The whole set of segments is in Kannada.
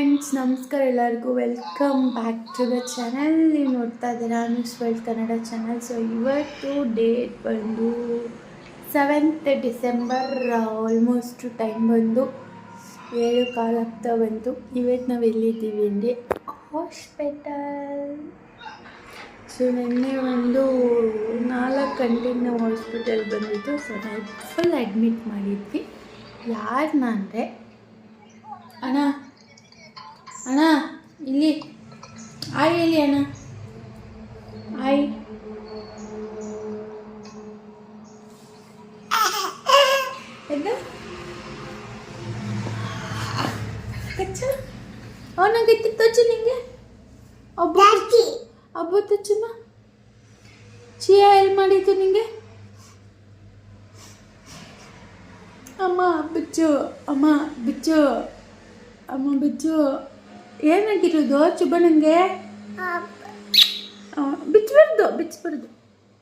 ಫ್ರೆಂಡ್ಸ್, ನಮಸ್ಕಾರ ಎಲ್ಲರಿಗೂ. Welcome back to the channel. ನೀವು ನೋಡ್ತಾ ಇದ್ದೀರಾ News World Kannada channel. So ಇವತ್ತು ಡೇಟ್ ಬಂದು ಸೆವೆಂತ್ ಡಿಸೆಂಬರ್ ಆಲ್ಮೋಸ್ಟ್ ಟೈಮ್ ಬಂದು ಏಳು ಕಾಲ ಆಗ್ತಾ ಬಂತು. ಇವತ್ತು ನಾವು ಎಲ್ಲಿದ್ದೀವಿ ಅಂದರೆ ಹಾಸ್ಪಿಟಲ್ ಸೊ ನಿನ್ನೆ ಒಂದು ನಾಲ್ಕು ನಾವು ಹಾಸ್ಪಿಟಲ್ ಬಂದಿದ್ದು ಸೊ ನೈಟ್ ಫುಲ್ ಅಡ್ಮಿಟ್ ಮಾಡಿದ್ವಿ. ಯಾರನ್ನ ಅಂದರೆ ಅಣ್ಣ ಅಣ್ಣ ಇಲ್ಲಿ. ಆಯ್ ಇಲ್ಲಿ ಅಣ್ಣ. ಆಯ್. ಎದ್ದು. ಕಚ್ಚ. ಅವನಾಗ ತಚ್ಚು ನಿಂಗೆ. ಒಬ್ಬ ಒಬ್ಬ ತಚ್ಚುನ ಚಿಯಾ ಎಲ್ಲಿ ಮಾಡಿದ್ದು ನಿಂಗೆ? ಅಮ್ಮ ಬಿಚ್ಚು. ಅಮ್ಮ ಬಿಚ್ಚು. ಅಮ್ಮ ಬಿಚ್ಚು. ಏನಾಗಿರೋದು? ಚುಬ್ಬ ನನಗೆ ಬಿಚ್ಚಬಾರ್ದು ಬಿಚ್ಚಬಾರ್ದು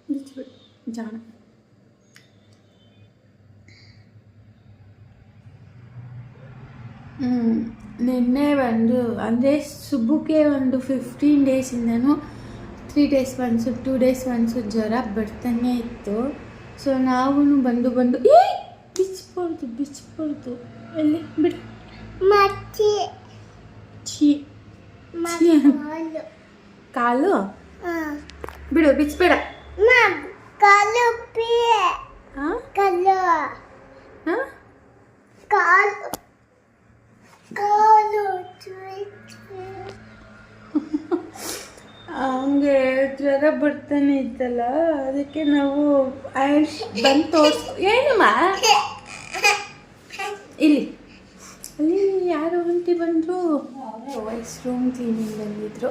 ಬಿಚ್ಚಬಾರ್ದು. ಜಾಣ. ಹ್ಞೂ ನಿನ್ನೆ ಒಂದು ಅಂದರೆ ಸುಬ್ಬುಕ್ಕೆ ಒಂದು fifteen ಡೇಸಿಂದನೂ three days once two days once ಜ್ವರ ಬರ್ತಾನೆ ಇತ್ತು. ಸೊ ನಾವು ಬಂದು ಬಂದು ಏ ಬಿಚ್ಚಬಾರ್ದು ಬಿಚ್ಚಬಾರ್ದು. ಎಲ್ಲಿ? ಬಿಡು. ಮತ್ತೆ ಛೀ ಛೀ. ಕಾಲು? ಬಿಡು ಬಿಚ್ಚಬೇಡ ಕಾಲು ಹಾಂ ಕಾಲು. ಕಾಲು. ಹಂಗೆ ಜ್ವರ ಬರ್ತಾನೆ ಇತ್ತಲ್ಲ ಅದಕ್ಕೆ ನಾವು ಬಂದು ತೋರ್ಸ್ ಏನಮ್ಮ? ಇಲ್ಲಿ. ಯಾರೋ ಅಂತಿ ಬಂದರು. ವಾಯ್ಸ್ ರೂಮ್ ಕ್ಲೀನಿಂಗ್ ಬಂದಿದ್ದರು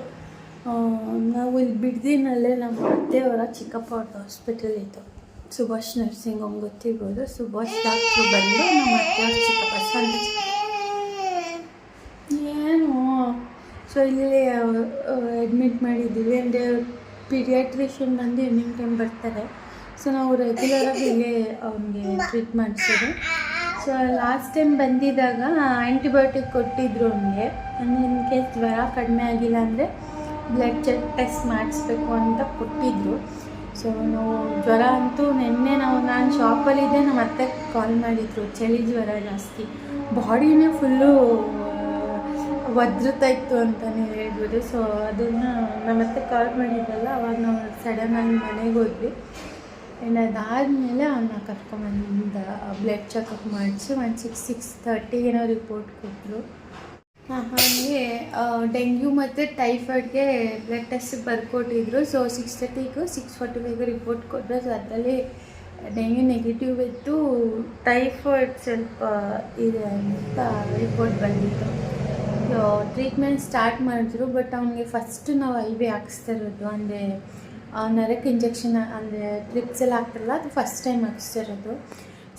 ನಾವು ಇಲ್ಲಿ ಬಿಡ್ದಿನಲ್ಲೇ ನಮ್ಮ ಅತ್ತೆಯವರ ಚಿಕ್ಕಪ್ಪ ಅವ್ರದ್ದು ಹಾಸ್ಪಿಟಲ್ ಇತ್ತು. ಸುಭಾಷ್ ನರ್ಸಿಂಗ್ ಹೋಮ್ ಗೊತ್ತಿರ್ಬೋದು. ಸುಭಾಷ್ ಡಾಕ್ಟ್ರು ಬಂದು ನಮ್ಮ ಅತ್ತೆಯವ್ರ ಚಿಕ್ಕಪ್ಪ ಏನು? ಸೊ ಇಲ್ಲಿ ಅಡ್ಮಿಟ್ ಮಾಡಿದ್ದೀವಿ. ಅಂದರೆ ಪೀಡಿಯಾಟ್ರಿಷಿಯನ್ ಬಂದು ಈವ್ನಿಂಗ್ ಟೈಮ್ ಬರ್ತಾರೆ. ಸೊ ನಾವು ರೆಗ್ಯುಲರಾಗಿ ಇಲ್ಲೇ ಅವ್ನಿಗೆ ಟ್ರೀಟ್ ಮಾಡಿಸೋದು ಸೊ ಲಾಸ್ಟ್ ಟೈಮ್ ಬಂದಿದ್ದಾಗ ಆ್ಯಂಟಿಬಯೋಟಿಕ್ ಕೊಟ್ಟಿದ್ರು ಅವನಿಗೆ. ಇನ್ ಕೇಸ್ ಜ್ವರ ಕಡಿಮೆ ಆಗಿಲ್ಲ ಅಂದರೆ ಬ್ಲಡ್ ಚೆಕ್ ಟೆಸ್ಟ್ ಮಾಡಿಸ್ಬೇಕು ಅಂತ ಕೊಟ್ಟಿದ್ರು. ಸೊ ನಾವು ಜ್ವರ ಅಂತೂ ನಿನ್ನೆ ನಾವು ನಾನು ಶಾಪಲ್ಲಿದ್ದೆ ನಮ್ಮ ಅತ್ತೆ ಕಾಲ್ ಮಾಡಿದ್ರು. ಚಳಿ ಜ್ವರ ಜಾಸ್ತಿ. ಬಾಡಿನೇ ಫುಲ್ಲು ಒದ್ರುತ್ತಾ ಇತ್ತು ಅಂತಲೇ ಹೇಳ್ಬೋದು. ಸೊ ಅದನ್ನು ನಮ್ಮತ್ತೆ ಕಾಲ್ ಮಾಡಿದ್ದಲ್ಲ, ಅವಾಗ ನಾವು ಸಡನ್ನಾಗಿ ಮನೆಗೆ ಹೋದ್ವಿ. ಆ್ಯಂಡ್ ಅದಾದಮೇಲೆ ಅವನ್ನ ಕರ್ಕೊಂಬಂದ ಬ್ಲಡ್ ಚೆಕಪ್ ಮಾಡಿಸಿ ಒಂದು ಸಿಕ್ಸ್ ಸಿಕ್ಸ್ ತರ್ಟಿಗೇನೋ ರಿಪೋರ್ಟ್ ಕೊಟ್ಟರು ಹಾಗೆ ಡೆಂಗ್ಯೂ ಮತ್ತು ಟೈಫಾಯ್ಡ್ಗೆ ಬ್ಲಡ್ ಟೆಸ್ಟ್ ಬರ್ಕೊಟ್ಟಿದ್ರು. ಸೊ ಸಿಕ್ಸ್ ತರ್ಟಿಗೂ ಸಿಕ್ಸ್ ಫಾರ್ಟಿ ಫೈವ್ಗೆ ರಿಪೋರ್ಟ್ ಕೊಟ್ಟರು ಸೊ ಅದರಲ್ಲಿ ಡೆಂಗ್ಯೂ ನೆಗೆಟಿವ್ ಇತ್ತು. ಟೈಫಾಯ್ಡ್ ಸ್ವಲ್ಪ ಇದೆ ಅಂತ ರಿಪೋರ್ಟ್ ಬಂದಿತ್ತು. ಸೊ ಟ್ರೀಟ್ಮೆಂಟ್ ಸ್ಟಾರ್ಟ್ ಮಾಡಿದ್ರು ಬಟ್ ಅವನಿಗೆ ಫಸ್ಟ್ ನಾವು ಐ ವಿ ಹಾಕಿಸ್ತಾ ಇರೋದು, ಅಂದರೆ ನರಕ್ಕೆ ಇಂಜೆಕ್ಷನ್ ಅಂದರೆ ಟ್ರಿಪ್ಸ್ ಎಲ್ಲ ಹಾಕ್ತಾರಲ್ಲ ಅದು ಫಸ್ಟ್ ಟೈಮ್ ಹಾಕಿಸ್ತಿರೋದು.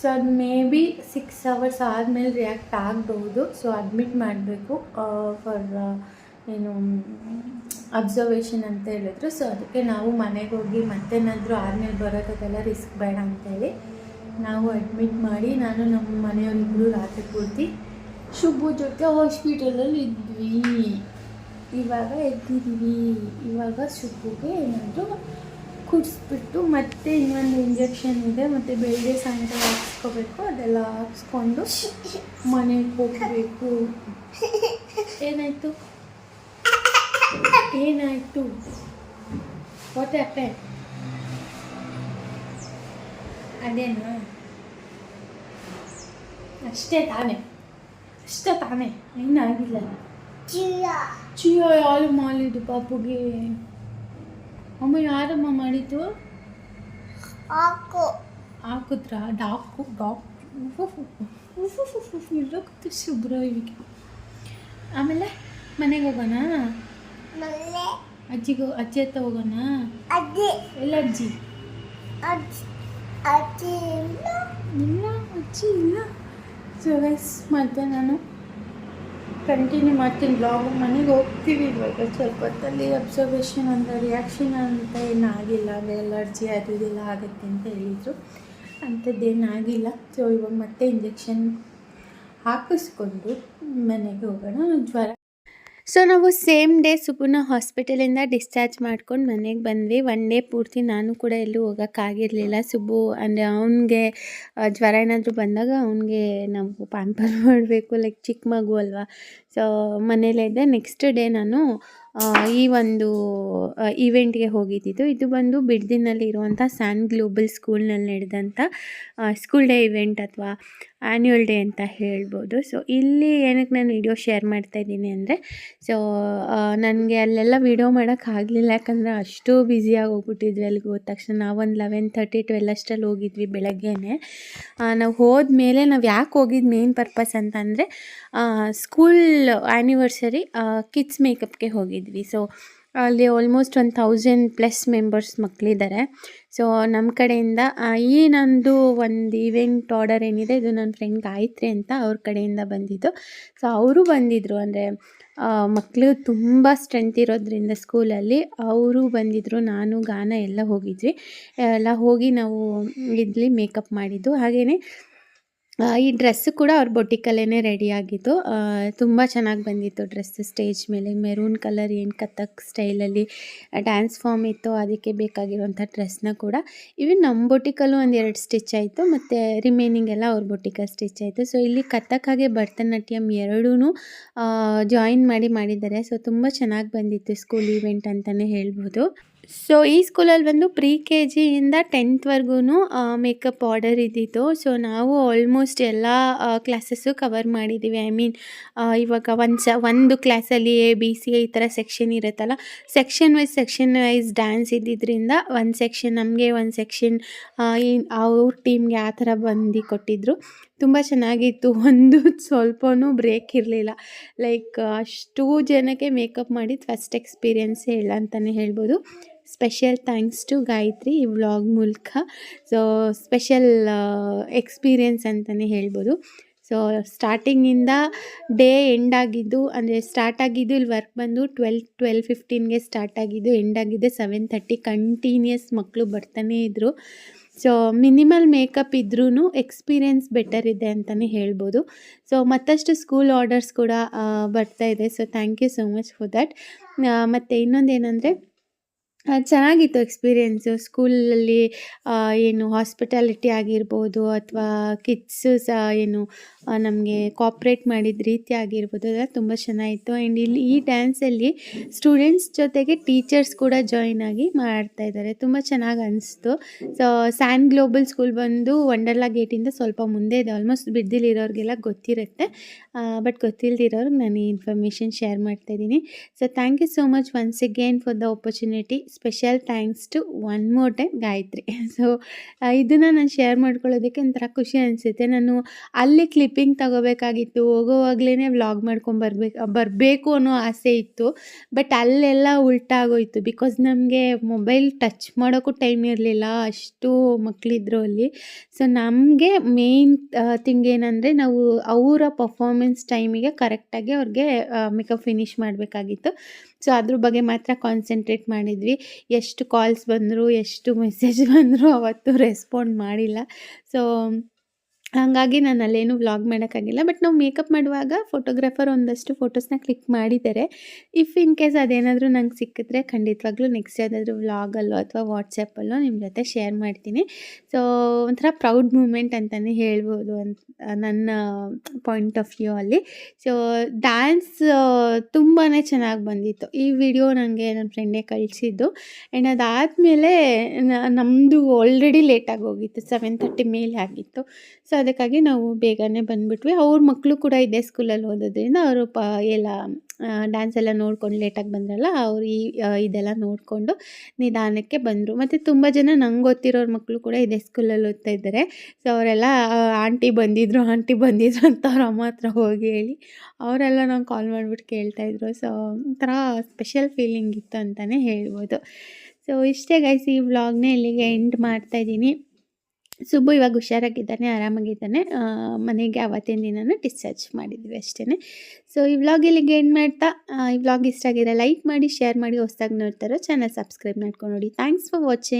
ಸೊ ಅದು ಮೇ ಬಿ ಸಿಕ್ಸ್ ಅವರ್ಸ್ ಆದಮೇಲೆ ರಿಯಾಕ್ಟ್ ಆಗ್ಬೋದು. ಸೊ ಅಡ್ಮಿಟ್ ಮಾಡಬೇಕು ಫಾರ್ ಏನು ಅಬ್ಸರ್ವೇಷನ್ ಅಂತ ಹೇಳಿದ್ರು. ಸೊ ಅದಕ್ಕೆ ನಾವು ಮನೆಗೆ ಹೋಗಿ ಮತ್ತೇನಾದರೂ ಆದಮೇಲೆ ಬರೋದಕ್ಕೆಲ್ಲ ರಿಸ್ಕ್ ಬೇಡ ಅಂತೇಳಿ ನಾವು ಅಡ್ಮಿಟ್ ಮಾಡಿ ನಾನು ನಮ್ಮ ಮನೆಯವರಿಬ್ಬರು ರಾತ್ರಿ ಪೂರ್ತಿ ಶುಭ ಜೊತೆ ಹಾಸ್ಪಿಟಲಲ್ಲಿ ಇದ್ವಿ. ಇವಾಗ ಎದ್ದಿದ್ದೀವಿ. ಇವಾಗ ಸುಬ್ಬುಗೆ ಏನಾದರೂ ಕುಡಿಸ್ಬಿಟ್ಟು ಮತ್ತೆ ಇನ್ನೊಂದು ಇಂಜೆಕ್ಷನ್ ಇದೆ, ಮತ್ತು ಬೆಳಗ್ಗೆ ಸಾಯಂಕಾಲ ಹಾಕ್ಸ್ಕೋಬೇಕು, ಅದೆಲ್ಲ ಹಾಕ್ಸ್ಕೊಂಡು ಮನೆಗೆ ಹೋಗಬೇಕು. ಏನಾಯಿತು? ಏನಾಯಿತು? ವಾಟ್ ಹ್ಯಾಪನ್ ಅದೇನಾ? ಅಷ್ಟೇ ತಾನೇ. ಅಷ್ಟೇ ತಾನೇ. ಏನಾಗಿಲ್ಲ ಚಿಯೋ ಯಾರು ಮಾಡಿದ್ದು ಪಾಪುಗೆ? ಅಮ್ಮ ಯಾರಮ್ಮ ಮಾಡಿದ್ದು? ಹಾಕು. ಡಾಕು. ಡಾಕು ಶುಭ್ರ ಇವಿಗೆ ಆಮೇಲೆ ಮನೆಗೆ ಹೋಗೋಣ? ಅಜ್ಜಿಗೆ ಅಜ್ಜಿ ಹತ್ತ ಹೋಗೋಣ? ಅಜ್ಜಿ. ಎಲ್ಲ ಅಜ್ಜಿ? ಇಲ್ಲ. ಅಜ್ಜಿ ಇಲ್ಲ. ಸೊ ಗೈಸ್ ಮತ್ತೆ ನಾನು ಕಂಟಿನ್ಯೂ ಮಾಡ್ತೀನಿ. ಬ್ಲಾಗ್ ಮನೆಗೆ ಹೋಗ್ತೀವಿ ಇವಾಗ. ಸ್ವಲ್ಪ ಹೊತ್ತಲ್ಲಿ ಅಬ್ಸರ್ವೇಷನ್ ಅಂದರೆ ರಿಯಾಕ್ಷನ್ ಅಂತ ಏನಾಗಿಲ್ಲ ಆಗಿಲ್ಲ. ಅಂದರೆ ಎಲರ್ಜಿ ಅದು ಇದೆಲ್ಲ ಆಗುತ್ತೆ ಅಂತ ಹೇಳಿದರು. ಅಂಥದ್ದೇನು ಆಗಿಲ್ಲ. ಸೊ ಇವಾಗ ಮತ್ತೆ ಇಂಜೆಕ್ಷನ್ ಹಾಕಿಸ್ಕೊಂಡು ಮನೆಗೆ ಹೋಗೋಣ. ಜ್ವರ ಸೊ ನಾವು ಸೇಮ್ ಡೇ ಸುಪುನ ಹಾಸ್ಪಿಟಲಿಂದ ಡಿಸ್ಚಾರ್ಜ್ ಮಾಡ್ಕೊಂಡು ಮನೆಗೆ ಬಂದ್ವಿ. ಒನ್ ಡೇ ಪೂರ್ತಿ ನಾನು ಕೂಡ ಎಲ್ಲೂ ಹೋಗೋಕ್ಕಾಗಿರಲಿಲ್ಲ ಸುಬ್ಬು ಅಂದರೆ ಅವನಿಗೆ ಜ್ವರ ಏನಾದರೂ ಬಂದಾಗ ಅವನಿಗೆ ನಾವು ಪ್ಯಾಂಪರ್ ಮಾಡಬೇಕು ಲೈಕ್ ಚಿಕ್ಕ ಮಗು ಅಲ್ವಾ. ಸೊ ಮನೇಲೇ ಇದ್ದೆ. ನೆಕ್ಸ್ಟ್ ಡೇ ನಾನು ಈ ಒಂದು ಈವೆಂಟ್ಗೆ ಹೋಗಿದ್ದಿದ್ದು. ಇದು ಬಂದು ಬಿಡ್ದಿನಲ್ಲಿ ಇರುವಂಥ ಸ್ಯಾನ್ ಗ್ಲೋಬಲ್ ಸ್ಕೂಲ್ನಲ್ಲಿ ನಡೆದಂಥ ಸ್ಕೂಲ್ ಡೇ ಇವೆಂಟ್ ಅಥವಾ ಆ್ಯನ್ಯುವಲ್ ಡೇ ಅಂತ ಹೇಳ್ಬೋದು. ಸೊ ಇಲ್ಲಿ ಏನಕ್ಕೆ ನಾನು ವಿಡಿಯೋ ಶೇರ್ ಮಾಡ್ತಾ ಇದ್ದೀನಿ ಅಂದರೆ ಸೊ ನನಗೆ ಅಲ್ಲೆಲ್ಲ ವಿಡಿಯೋ ಮಾಡೋಕ್ಕಾಗಲಿಲ್ಲ ಯಾಕಂದರೆ ಅಷ್ಟು ಬ್ಯುಸಿಯಾಗಿ ಹೋಗ್ಬಿಟ್ಟಿದ್ವಿ ಅಲ್ಲಿಗೆ ಹೋದ ತಕ್ಷಣ. ನಾವೊಂದು ಲೆವೆನ್ ತರ್ಟಿ ಟ್ವೆಲ್ ಅಷ್ಟರಲ್ಲಿ ಹೋಗಿದ್ವಿ ಬೆಳಗ್ಗೆನೆ. ನಾವು ಹೋದ್ಮೇಲೆ ನಾವು ಯಾಕೆ ಹೋಗಿದ್ದು ಮೇನ್ ಪರ್ಪಸ್ ಅಂತಂದರೆ ಸ್ಕೂಲ್ ಆ್ಯನಿವರ್ಸರಿ ಕಿಡ್ಸ್ ಮೇಕಪ್ಗೆ ಹೋಗಿದ್ವಿ. ಸೊ ಅಲ್ಲಿ ಆಲ್ಮೋಸ್ಟ್ ಒಂದು ಥೌಸಂಡ್ ಪ್ಲಸ್ ಮೆಂಬರ್ಸ್ ಮಕ್ಕಳಿದ್ದಾರೆ ಸೊ ನಮ್ಮ ಕಡೆಯಿಂದ ಈ ನಂದು ಒಂದು ಈವೆಂಟ್ ಆರ್ಡರ್ ಏನಿದೆ, ಇದು ನನ್ನ ಫ್ರೆಂಡ್ ಗಾಯತ್ರಿ ಅಂತ ಅವ್ರ ಕಡೆಯಿಂದ ಬಂದಿದ್ದು. ಸೊ ಅವರು ಬಂದಿದ್ದರು ಅಂದರೆ ಮಕ್ಕಳು ತುಂಬ ಸ್ಟ್ರೆಂತ್ ಇರೋದ್ರಿಂದ ಸ್ಕೂಲಲ್ಲಿ ಅವರು ಬಂದಿದ್ದರು ನಾನು, ಗಾನ ಎಲ್ಲ ಹೋಗಿದ್ವಿ. ಎಲ್ಲ ಹೋಗಿ ನಾವು ಇಲ್ಲಿ ಮೇಕಪ್ ಮಾಡಿದ್ದು. ಹಾಗೆಯೇ ಈ ಡ್ರೆಸ್ಸು ಕೂಡ ಅವ್ರ ಬೊಟಿಕಲ್ಲೇ ರೆಡಿ ತುಂಬ ಚೆನ್ನಾಗಿ ಬಂದಿತ್ತು ಡ್ರೆಸ್ ಸ್ಟೇಜ್ ಮೇಲೆ. ಮೆರೂನ್ ಕಲರ್ ಏನು ಕಥಕ್ ಸ್ಟೈಲಲ್ಲಿ ಡ್ಯಾನ್ಸ್ ಫಾರ್ಮ್ ಇತ್ತು ಅದಕ್ಕೆ ಬೇಕಾಗಿರುವಂಥ ಡ್ರೆಸ್ನ ಕೂಡ. ಇವನ್ ನಮ್ಮ ಬೊಟ್ಟಿಕಲ್ಲು ಒಂದು ಎರಡು ಸ್ಟಿಚ್ ಆಯಿತು, ಮತ್ತು ರಿಮೈನಿಂಗ್ ಎಲ್ಲ ಅವ್ರ ಬೊಟಿಕಲ್ ಸ್ಟಿಚ್ ಆಯಿತು. ಸೊ ಇಲ್ಲಿ ಕಥಕ್ ಹಾಗೆ ಭರತನಾಟ್ಯಂ ಎರಡೂ ಜಾಯಿನ್ ಮಾಡಿ ಮಾಡಿದ್ದಾರೆ. ಸೊ ತುಂಬ ಚೆನ್ನಾಗಿ ಬಂದಿತ್ತು ಸ್ಕೂಲ್ ಈವೆಂಟ್ ಅಂತಲೇ ಹೇಳ್ಬೋದು. ಸೊ ಈ ಸ್ಕೂಲಲ್ಲಿ ಬಂದು ಪ್ರಿ ಕೆ ಜಿಯಿಂದ ಟೆಂತ್ವರೆಗೂ ಮೇಕಪ್ ಆರ್ಡರ್ ಇದ್ದಿತ್ತು. ಸೊ ನಾವು ಆಲ್ಮೋಸ್ಟ್ ಎಲ್ಲ ಕ್ಲಾಸಸ್ಸು ಕವರ್ ಮಾಡಿದ್ದೀವಿ ಐ ಮೀನ್ ಇವಾಗ ಒಂದು ಸ, ಒಂದು ಕ್ಲಾಸಲ್ಲಿ ಎ ಬಿ ಸಿ ಈ ಥರ ಸೆಕ್ಷನ್ ಇರುತ್ತಲ್ಲ? Section wise section wise dance ಇದ್ದಿದ್ದರಿಂದ ಒಂದು ಸೆಕ್ಷನ್ ನಮಗೆ ಒಂದು ಸೆಕ್ಷನ್ ಅವ್ರ ಟೀಮ್ಗೆ ಆ ಥರ ಬಂದು ಕೊಟ್ಟಿದ್ದರು ತುಂಬ ಚೆನ್ನಾಗಿತ್ತು. ಒಂದು ಸ್ವಲ್ಪನೂ ಬ್ರೇಕ್ ಇರಲಿಲ್ಲ. ಲೈಕ್ ಅಷ್ಟು ಜನಕ್ಕೆ ಮೇಕಪ್ ಮಾಡಿದ್ದು ಫಸ್ಟ್ ಎಕ್ಸ್ಪೀರಿಯನ್ಸ್ ಇಲ್ಲ ಅಂತಲೇ ಹೇಳ್ಬೋದು. ಸ್ಪೆಷಲ್ ಥ್ಯಾಂಕ್ಸ್ ಟು ಗಾಯತ್ರಿ ಈ ವ್ಲಾಗ್ ಮೂಲಕ. ಸೊ ಸ್ಪೆಷಲ್ ಎಕ್ಸ್ಪೀರಿಯನ್ಸ್ ಅಂತಲೇ ಹೇಳ್ಬೋದು. ಸೊ ಸ್ಟಾರ್ಟಿಂಗಿಂದ ಡೇ ಎಂಡ್ ಆಗಿದ್ದು, ಅಂದರೆ ಸ್ಟಾರ್ಟ್ ಆಗಿದ್ದು, ಇಲ್ಲಿ ವರ್ಕ್ ಬಂದು ಟ್ವೆಲ್ ಟ್ವೆಲ್ ಫಿಫ್ಟೀನ್ಗೆ ಸ್ಟಾರ್ಟ್ ಆಗಿದ್ದು ಎಂಡ್ ಆಗಿದ್ದು ಸೆವೆನ್ ತರ್ಟಿ ಕಂಟಿನ್ಯೂಸ್ ಮಕ್ಕಳು ಬರ್ತಾನೇ ಇದ್ದರು ಸೊ ಮಿನಿಮಲ್ ಮೇಕಪ್ ಇದ್ರೂ ಎಕ್ಸ್ಪೀರಿಯನ್ಸ್ ಬೆಟರ್ ಇದೆ ಅಂತಲೇ ಹೇಳ್ಬೋದು. ಸೊ ಮತ್ತಷ್ಟು ಸ್ಕೂಲ್ ಆರ್ಡರ್ಸ್ ಕೂಡ ಬರ್ತಾ ಇದೆ. So thank you so much for that ಮತ್ತು ಇನ್ನೊಂದು ಏನಂದರೆ ಚೆನ್ನಾಗಿತ್ತು ಎಕ್ಸ್ಪೀರಿಯೆನ್ಸು ಸ್ಕೂಲಲ್ಲಿ ಏನು ಹಾಸ್ಪಿಟಾಲಿಟಿ ಆಗಿರ್ಬೋದು ಅಥವಾ ಕಿಡ್ಸ್ ಸಹ ಏನು ನಮಗೆ ಕಾಪ್ರೇಟ್ ಮಾಡಿದ ರೀತಿ ಆಗಿರ್ಬೋದು. ಅದೆಲ್ಲ ತುಂಬ ಚೆನ್ನಾಗಿತ್ತು. ಆ್ಯಂಡ್ ಇಲ್ಲಿ ಈ ಡ್ಯಾನ್ಸಲ್ಲಿ ಸ್ಟೂಡೆಂಟ್ಸ್ ಜೊತೆಗೆ ಟೀಚರ್ಸ್ ಕೂಡ ಜಾಯಿನ್ ಆಗಿ ಮಾಡ್ತಾ ಇದ್ದಾರೆ. ತುಂಬ ಚೆನ್ನಾಗಿ ಅನಿಸ್ತು. ಸೊ ಸ್ಯಾನ್ ಗ್ಲೋಬಲ್ ಸ್ಕೂಲ್ ಬಂದು ವಂಡರ್ಲಾ ಗೇಟಿಂದ ಸ್ವಲ್ಪ ಮುಂದೆ ಇದೆ. ಆಲ್ಮೋಸ್ಟ್ ಬಿದ್ದಿಲಿರೋರಿಗೆಲ್ಲ ಗೊತ್ತಿರುತ್ತೆ. ಬಟ್ ಗೊತ್ತಿಲ್ಲದಿರೋರ್ಗೆ ನಾನು ಈ ಇನ್ಫಾರ್ಮೇಷನ್ ಶೇರ್ ಮಾಡ್ತಾ ಇದ್ದೀನಿ. So thank you so much once again for the opportunity special thanks to one more time Gayatri so ಇದನ್ನು ನಾನು ಶೇರ್ ಮಾಡ್ಕೊಳ್ಳೋದಕ್ಕೆ ಒಂಥರ ಖುಷಿ ಅನಿಸುತ್ತೆ. ನಾನು ಅಲ್ಲಿ ಕ್ಲಿಪ್ಪಿಂಗ್ ತಗೋಬೇಕಾಗಿತ್ತು. ಹೋಗೋವಾಗ್ಲೇ ವ್ಲಾಗ್ ಮಾಡ್ಕೊಂಡು ಬರ್ಬೇಕು, ಬರಬೇಕು ಅನ್ನೋ ಆಸೆ ಇತ್ತು. ಬಟ್ ಅಲ್ಲೆಲ್ಲ ಉಲ್ಟಾಗೋಯಿತು ಬಿಕಾಸ್ ನಮಗೆ ಮೊಬೈಲ್ ಟಚ್ ಮಾಡೋಕ್ಕೂ ಟೈಮ್ ಇರಲಿಲ್ಲ. ಅಷ್ಟು ಮಕ್ಕಳಿದ್ರು ಅಲ್ಲಿ. ಸೊ ನಮಗೆ ಮೇಯ್ನ್ ಥಿಂಗ್ ಏನಂದರೆ ನಾವು ಅವರ ಪರ್ಫಾರ್ಮೆನ್ಸ್ ಟೈಮಿಗೆ ಕರೆಕ್ಟಾಗಿ ಅವ್ರಿಗೆ ಮೇಕಪ್ ಫಿನಿಷ್ ಮಾಡಬೇಕಾಗಿತ್ತು. ಸೊ ಅದ್ರ ಬಗ್ಗೆ ಮಾತ್ರ ಕಾನ್ಸಂಟ್ರೇಟ್ ಮಾಡಿದ್ವಿ. ಎಷ್ಟು ಕಾಲ್ಸ್ ಬಂದರು, ಎಷ್ಟು ಮೆಸೇಜ್ ಬಂದರು ಅವತ್ತು ರೆಸ್ಪಾಂಡ್ ಮಾಡಿಲ್ಲ. ಸೊ ಹಾಗಾಗಿ ನಾನು ಅಲ್ಲೇನು ವ್ಲಾಗ್ ಮಾಡೋಕ್ಕಾಗಿಲ್ಲ. ಬಟ್ ನಾವು ಮೇಕಪ್ ಮಾಡುವಾಗ ಫೋಟೋಗ್ರಾಫರ್ ಒಂದಷ್ಟು ಫೋಟೋಸ್ನ ಕ್ಲಿಕ್ ಮಾಡಿದ್ದಾರೆ ಇಫ್ ಇನ್ ಕೇಸ್ ಅದೇನಾದರೂ ನಂಗೆ ಸಿಕ್ಕಿದ್ರೆ ಖಂಡಿತವಾಗ್ಲೂ ನೆಕ್ಸ್ಟ್ ಯಾವುದಾದ್ರೂ ವ್ಲಾಗಲ್ಲೋ ಅಥವಾ ವಾಟ್ಸಪ್ಪಲ್ಲೋ ನಿಮ್ಮ ಜೊತೆ ಶೇರ್ ಮಾಡ್ತೀನಿ. ಸೊ ಒಂಥರ ಪ್ರೌಡ್ ಮೂಮೆಂಟ್ ಅಂತಲೇ ಹೇಳ್ಬೋದು ಅಂತ ನನ್ನ ಪಾಯಿಂಟ್ ಆಫ್ ವ್ಯೂ ಅಲ್ಲಿ. ಸೊ ಡ್ಯಾನ್ಸ್ ತುಂಬಾ ಚೆನ್ನಾಗಿ ಬಂದಿತ್ತು. ಈ ವಿಡಿಯೋ ನನಗೆ ನನ್ನ ಫ್ರೆಂಡೇ ಕಳಿಸಿದ್ದು. ಆ್ಯಂಡ್ ಅದಾದಮೇಲೆ ನಮ್ಮದು ಆಲ್ರೆಡಿ ಲೇಟಾಗಿ ಹೋಗಿತ್ತು. ಸೆವೆನ್ ತರ್ಟಿ ಮೇಲೆ ಆಗಿತ್ತು. ಸೊ ಅದಕ್ಕಾಗಿ ನಾವು ಬೇಗನೆ ಬಂದುಬಿಟ್ವಿ. ಅವ್ರ ಮಕ್ಕಳು ಕೂಡ ಇದೇ ಸ್ಕೂಲಲ್ಲಿ ಓದೋದ್ರಿಂದ ಅವರು ಪ, ಎಲ್ಲ ಡ್ಯಾನ್ಸ್ ಎಲ್ಲ ನೋಡ್ಕೊಂಡು ಲೇಟಾಗಿ ಬಂದ್ರಲ್ಲ, ಅವ್ರು ಈ ಇದೆಲ್ಲ ನೋಡಿಕೊಂಡು ನಿಧಾನಕ್ಕೆ ಬಂದರು. ಮತ್ತು ತುಂಬ ಜನ ನಂಗೆ ಗೊತ್ತಿರೋರ ಮಕ್ಕಳು ಕೂಡ ಇದೇ ಸ್ಕೂಲಲ್ಲಿ ಓದ್ತಾ ಇದ್ದಾರೆ. ಸೊ ಅವರೆಲ್ಲ ಆಂಟಿ ಬಂದಿದ್ರು ಆಂಟಿ ಬಂದಿದ್ರು ಅಂತ ಅವ್ರ ಅಮ್ಮ ಹತ್ರ ಹೋಗಿ ಹೇಳಿ, ಅವರೆಲ್ಲ ನಂಗೆ ಕಾಲ್ ಮಾಡಿಬಿಟ್ಟು ಕೇಳ್ತಾಯಿದ್ರು ಸೊ ಒಂಥರ ಸ್ಪೆಷಲ್ ಫೀಲಿಂಗ್ ಇತ್ತು ಅಂತಲೇ ಹೇಳ್ಬೋದು. ಸೊ ಇಷ್ಟೇ ಗೈಸ್ ಈ ವ್ಲಾಗ್ನೇ ಇಲ್ಲಿಗೆ ಎಂಡ್ ಮಾಡ್ತಾಯಿದ್ದೀನಿ ಸುಬ್ಬು ಇವಾಗ ಹುಷಾರಾಗಿದ್ದಾನೆ, ಆರಾಮಾಗಿದ್ದಾನೆ. ಮನೆಗೆ ಅವತ್ತಿನ ದಿನನೂ ಡಿಸ್ಚಾರ್ಜ್ ಮಾಡಿದ್ವಿ ಅಷ್ಟೇ ಸೊ ಈ ವ್ಲಾಗ್ ಇಲ್ಲಿಗೆ ಏನು ಮಾಡ್ತಾ. ಈ ವ್ಲಾಗ್ ಇಷ್ಟ ಆಗಿದೆ ಲೈಕ್ ಮಾಡಿ ಶೇರ್ ಮಾಡಿ, ಹೊಸದಾಗಿ ನೋಡ್ತಾರೋ ಚಾನಲ್ ಸಬ್ಸ್ಕ್ರೈಬ್ ಮಾಡ್ಕೊಂಡು ನೋಡಿ. Thanks for watching